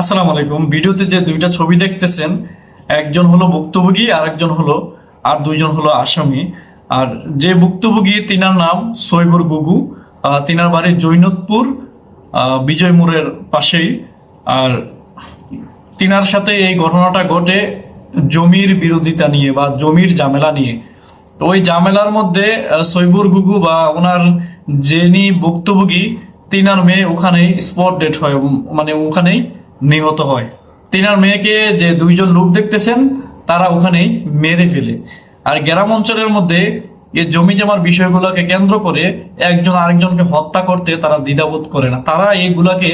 আসসালামু আলাইকুম। ভিডিওতে যে দুইটা ছবি দেখতেছেন একজন হলো ভুক্তভোগী আর একজন হলো আর দুইজন হলো আসামি। আর যে ভুক্তভোগী তিনার নাম সৈবর গুগু তিনার বাড়ি জৈনতপুর আহ, বিজয় মোড়ের পাশেই। আর তিনার সাথে এই ঘটনাটা ঘটে জমির বিরোধিতা নিয়ে বা জমির ঝামেলা নিয়ে। তো ওই ঝামেলার মধ্যে সৈবুর গুগু বা ওনার যিনি ভুক্তভোগী তিনার মেয়ে ওখানেই স্পট ডেট হয়। মানে ওখানেই নিহত হয়। তিনার মেয়েকে যে দুইজন লোক দেখতেছেন, তারা ওখানেই মেরে ফেলে। আর গ্রাম অঞ্চলের মধ্যে এই জমি জমার বিষয়গুলোকে কেন্দ্র করে একজন আরেকজনকে হত্যা করতে তারা দ্বিধাবোধ করে না। তারা এইগুলাকে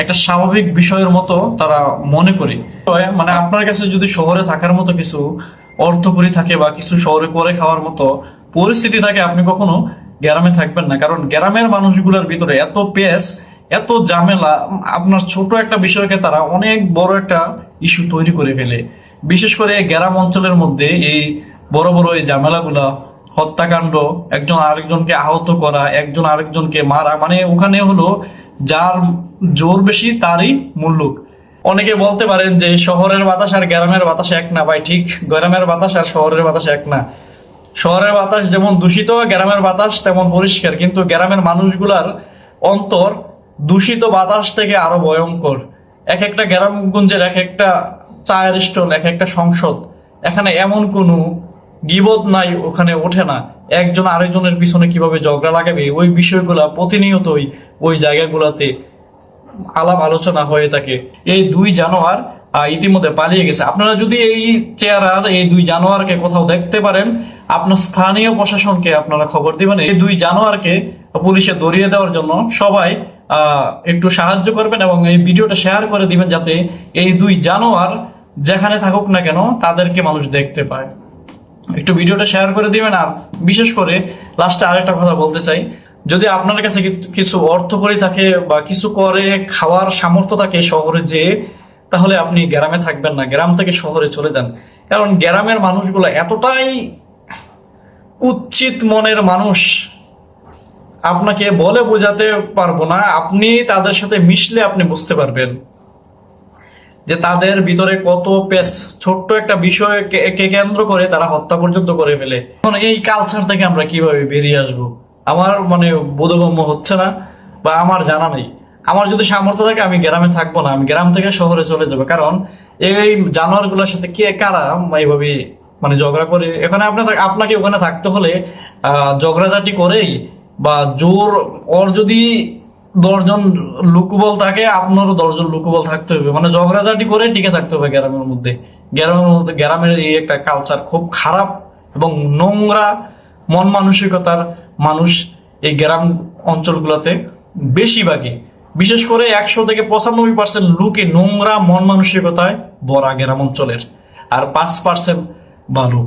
একটা স্বাভাবিক বিষয়ের মতো তারা মনে করে। মানে আপনার কাছে যদি শহরে থাকার মতো কিছু অর্থকরী থাকে বা কিছু শহরে করে খাওয়ার মতো পরিস্থিতি থাকে, আপনি কখনো গ্রামে থাকবেন না। কারণ গ্রামের মানুষগুলোর ভিতরে এত পেস এত ঝামেলা আপনার ছোট একটা বিষয়কে তারা অনেক বড় একটা ইস্যু তৈরি করে ফেলে। বিশেষ করে গ্রাম অঞ্চলের মধ্যে এই বড় বড় এই ঝামেলাগুলা, হত্যাকাণ্ড, একজন আরেকজনকে আহত করা, একজন আরেকজনকে মারা মানে ওখানে হলো যার জোর বেশি তারই মুল্লুক অনেকে বলতে পারেন যে শহরের বাতাস আর গ্রামের বাতাস এক না, ভাই, ঠিক? গ্রামের বাতাস আর শহরের বাতাস এক না। শহরের বাতাস যেমন দূষিত, গ্রামের বাতাস তেমন পরিষ্কার, কিন্তু গ্রামের মানুষগুলার অন্তর দূষিত বাতাস থেকে আরও ভয়ঙ্কর। এক একটা গ্রামগঞ্জের এক একটা চায়ের স্টল, এক একটা সংসদ, এখানে এমন কোনো গিবত নাই, ওখানে ওঠে না। একজন আরেকজনের পিছনে কীভাবে ঝগড়া লাগাবে, ওই বিষয়গুলা প্রতিনিয়তই ওই জায়গাগুলোতে আলাপ আলোচনা হয়ে থাকে। এই দুই জানোয়ার ইতিমধ্যে পালিয়ে গেছে। আপনারা যদি এই চেয়ারার এই দুই জানোয়ারকে কোথাও দেখতে পারেন, আপনার স্থানীয় প্রশাসনকে আপনারা খবর দিবেন। এই দুই জানোয়ারকে পুলিশে ধরিয়ে দেওয়ার জন্য সবাই একটু সাহায্য করবেন এবং এই ভিডিওটা শেয়ার করে দিবেন যাতে এই দুই জানোয়ার যেখানে থাকুক না কেন, তাদেরকে মানুষ দেখতে পায়। একটু ভিডিওটা শেয়ার করে দিবেন আর বিশেষ করে লাস্টে আরেকটা কথা বলতে চাই। যদি আপনার কাছে কিছু অর্থ করে থাকে বা কিছু করে খাওয়ার সামর্থ্য থাকে শহরে যে তাহলে আপনি গ্রামে থাকবেন না, গ্রাম থেকে শহরে চলে যান। কারণ গ্রামের মানুষগুলো এতটাই উচিত মনের মানুষ আপনাকে বলে বোঝাতে পারব না, আপনি তাদের সাথে মিশলে আপনি বুঝতে পারবেন যে তাদের ভিতরে কত পেস। ছোট্ট একটা বিষয়কে কেন্দ্র করে তারা হত্যা পর্যন্ত করে ফেলে। এখন এই কালচার থেকে আমরা কীভাবে বেরিয়ে আসব? আমার মানে বোধগম্য হচ্ছে না বা আমার জানা নেই। আমার যদি সামর্থ্য থাকে, আমি গ্রামে থাকব না, আমি গ্রাম থেকে শহরে চলে যাব। কারণ এই জানোয়ারগুলোর সাথে কে কারা এইভাবে মানে ঝগড়া করে এখানে আপনার আপনাকে ওখানে থাকতে হলে, আহ, ঝগড়াঝাটি করেই বা জোর, ওর যদি দশজন লুকুবল থাকে, আপনারও দশজন লুকুবল থাকতে হবে। মানে ঝগড়াঝাটি করে টিকে থাকতে হবে গ্রামের মধ্যে। গ্রামের মধ্যে, গ্রামের এই একটা কালচার খুব খারাপ এবং নোংরা, মন মানসিকতার মানুষ এই গ্রাম অঞ্চলগুলোতে বেশিরভাগই। বিশেষ করে একশো থেকে পঁচানব্বই পার্সেন্ট লোকে নোংরা, মন মানসিকতায় বড়া গ্রাম অঞ্চলের। আর পাঁচ পার্সেন্ট ভালো